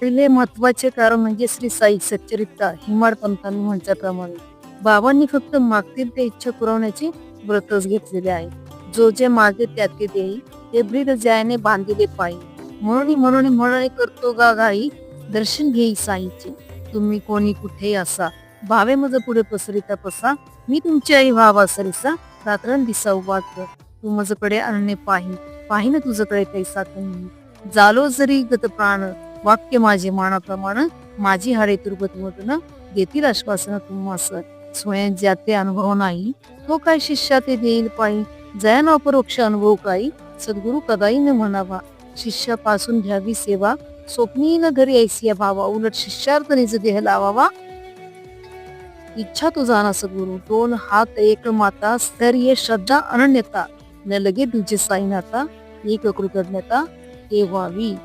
पहिले महत्त्वाचे कारण म्हणजे श्री साई सच्चरित्रा हिमाड पंथांनी म्हटल्याप्रमाणे बाबांनी फक्त मागतील ते इच्छा पुरवण्याची व्रतच घेतलेले आहे. जो जे मागे त्यात ते देई ते ब्रीद जयाने बांधिले पायी. म्हणून म्हणून म्हणून करतो गा गाई दर्शन घेई साईचे. तुम्ही कोणी कुठेही असा भावे मज पुढे पसरिता पसा. मी तुमची आई व्हावा सरिसा रात्रण दिसा उभाट कर. तू मजकडे आणणे पाही पाही ना तुझकडे कैसा तुम्ही. जालो जरी गत प्राण वाक्य माझे मानाप्रमाणे माझी हाडे तुर्गत देतील आश्वासन तुम्हास स्वयं ज्याते अनुभव नाही तो काय शिष्या ते देईल पायी? जयान अपरोक्ष अनुभव काही? सद्गुरु कदाही न म्हणावा. शिष्यापासून घ्यावी सेवा. स्वप्नी न घरी ऐसी भावा. उलट शिष्यार्थ निज देह लावावा. इच्छा तुझा ना सद्गुरु. दोन हात एक माता. स्थैर्य श्रद्धा अनन्यता. न लगे तुझे साईनाता एक कृतज्ञता. हे व्हावी.